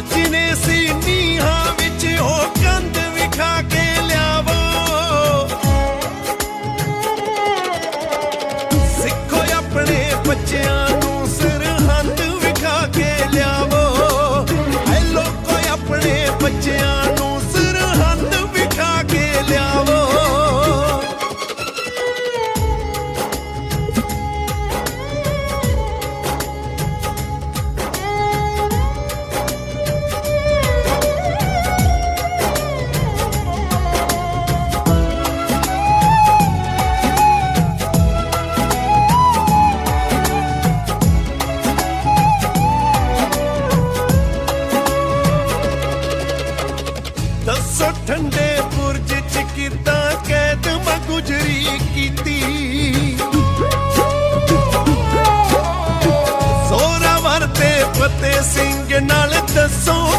ਜਿਨੇ ਸੀ ਨੀਹਾਂ ਵਿੱਚ ਉਹ ਕੰਧ ਵਿਖਾ ਕੇ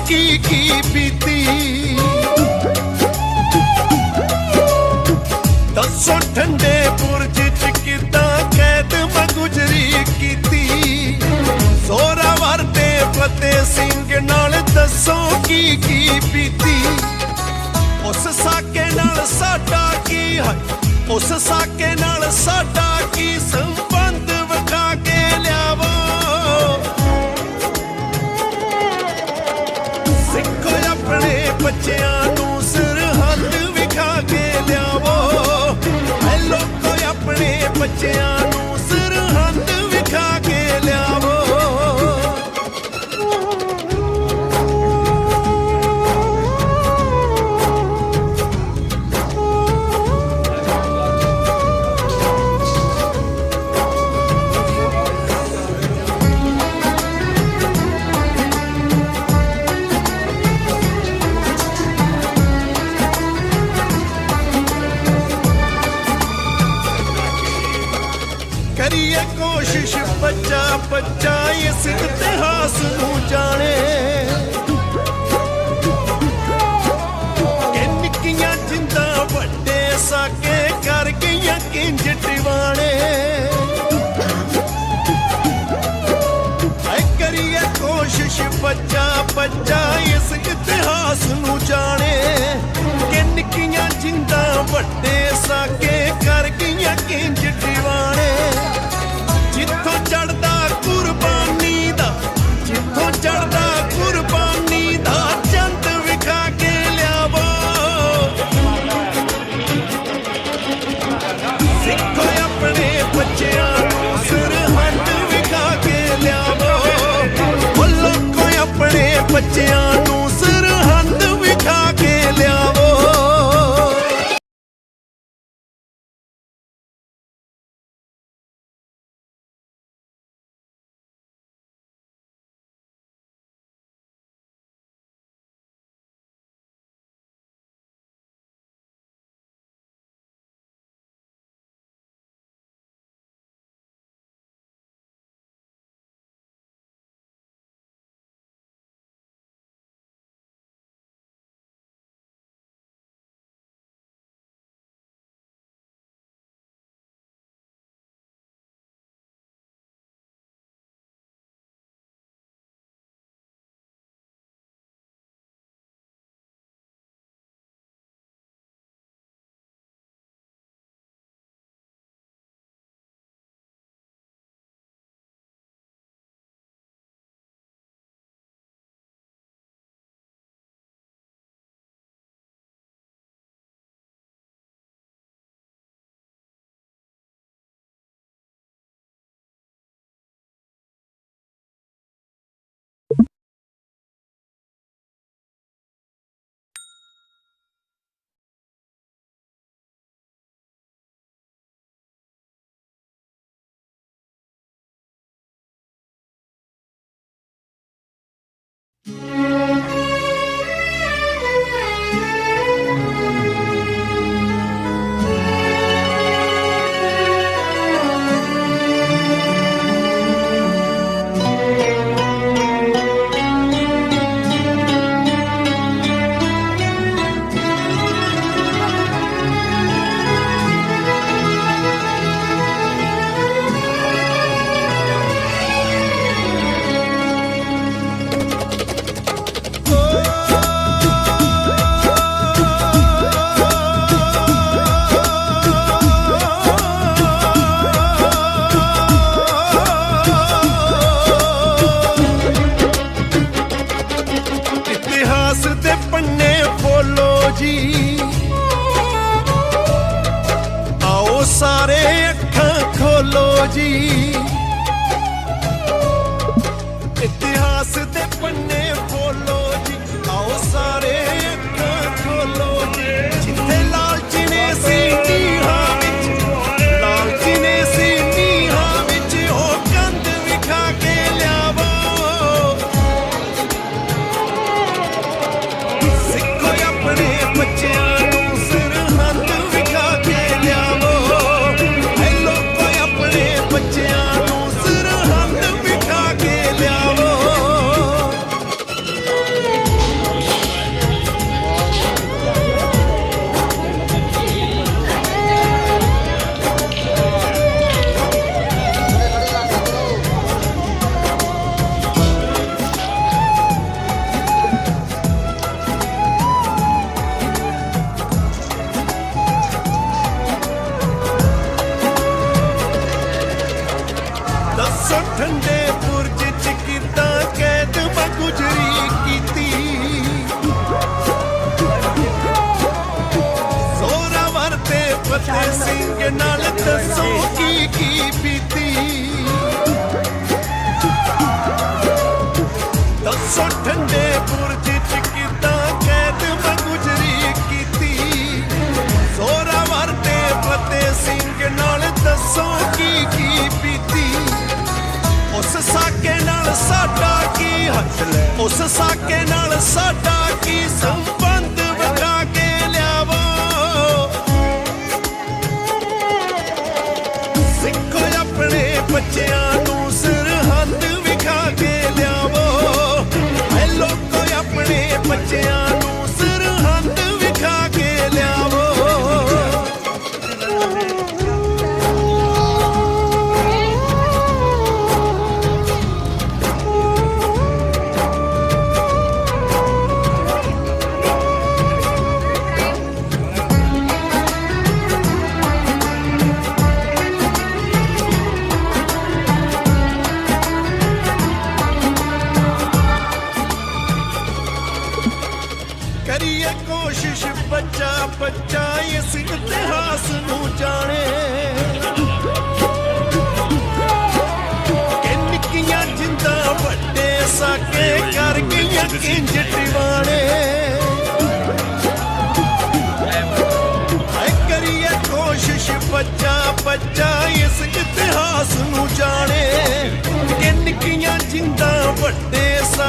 ਕੀ ਕੀ ਪੀਤੀ ਦੱਸੋ ਠੰਡੇ ਪੁਰਜ ਚ ਕਿਦਾਂ ਕੈਦ ਮੈਂ ਗੁਜ਼ਰੀ ਕੀਤੀ? ਸੋਰਾ ਵਰਤੇ ਫਤੇ ਸਿੰਘ ਨਾਲ ਦੱਸੋ ਕੀ ਕੀ ਪੀਤੀ ਉਸ ਸਾਕੇ ਨਾਲ ਸਾਡਾ ਕੀ ਹੈ? ਉਸ ਸਾਕੇ ਨਾਲ ਸਾਡਾ ਕੀ ਬੱਚਿਆਂ ਨੂੰ 金银 ਸੋ ਠੰਡੇ ਪੁਰਜ ਚ ਕੀਤਾ ਕੈਦ ਮੈਂ ਗੁਜਰੀ ਕੀਤੀ। ਸੋਰਾ ਵਰਤੇ ਫਤਿਹ ਸਿੰਘ ਨਾਲ ਦੱਸੋ ਕੀ ਕੀ ਬੀਤੀ। ਦੱਸੋ ਠੰਡੇ ਪੁਰਜ ਚ ਕੀਤਾ ਕੈਦ ਮੈਂ ਗੁਜਰੀ ਕੀਤੀ। ਸੋਰਾ ਵਰਤੇ ਫਤਿਹ ਸਿੰਘ ਨਾਲ ਦੱਸੋ ਕੀ ਕੀ ਬੀਤੀ। ਸਾਡਾ ਕੀ ਹੱਥ ਲੈ ਉਸ ਸਾਕੇ ਨਾਲ ਸਾਡਾ ਕੀ ਸੰਬੰਧ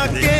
again.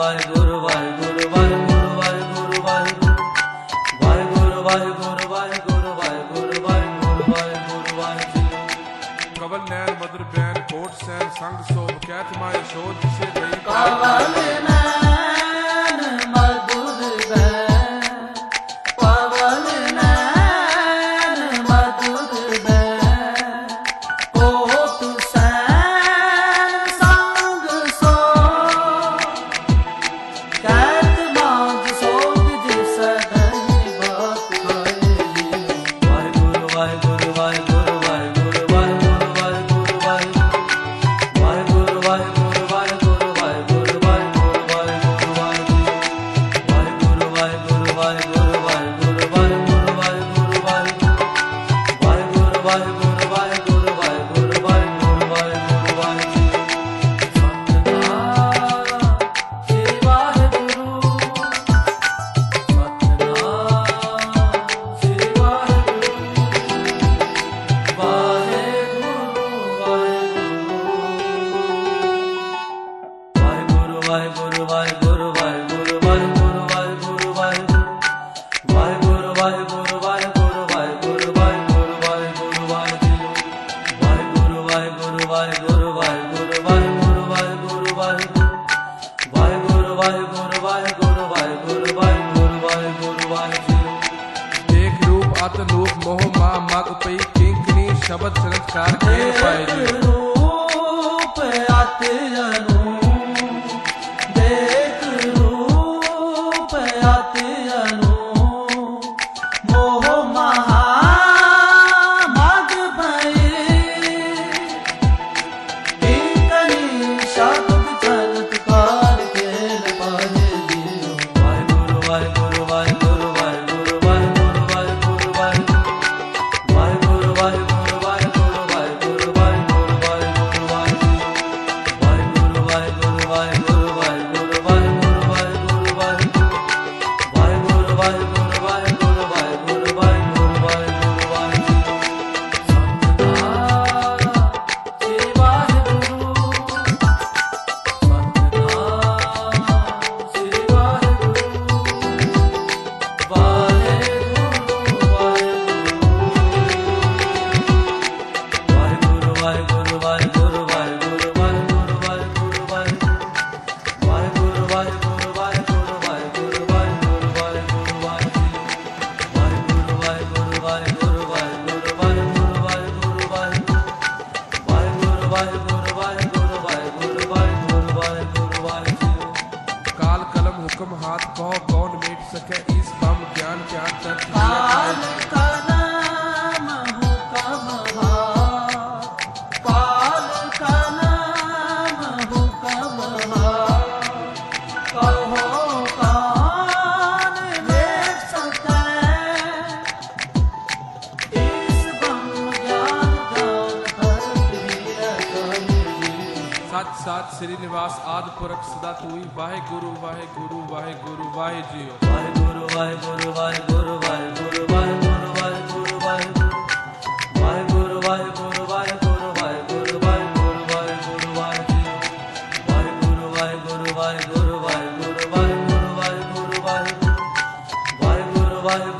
আমার ਸ੍ਰੀ ਨਿਵਾਸ ਆਦਪੁਰਖ ਸਦਾ ਤੂਈ ਵਾਹਿਗੁਰੂ ਵਾਹਿਗੁਰੂ ਵਾਹਿਗੁਰੂ ਵਾਹਿਗੁਰੂ ਵਾਹਿਗੁਰੂ ਵਾਹਿਗੁਰੂ ਵਾਹਿਗੁਰੂ ਵਾਹਿਗੁਰੂ ਵਾਹਿਗੁਰੂ ਵਾਹਿਗੁਰੂ ਵਾਹਿਗੁਰੂ ਵਾਹਿਗੁਰੂ ਵਾਹਿਗੁਰੂ ਵਾਹਿਗੁਰੂ ਵਾਹਿਗੁਰੂ ਵਾਹਿਗੁਰੂ ਵਾਹਿਗੁਰੂ ਵਾਹਿਗੁਰੂ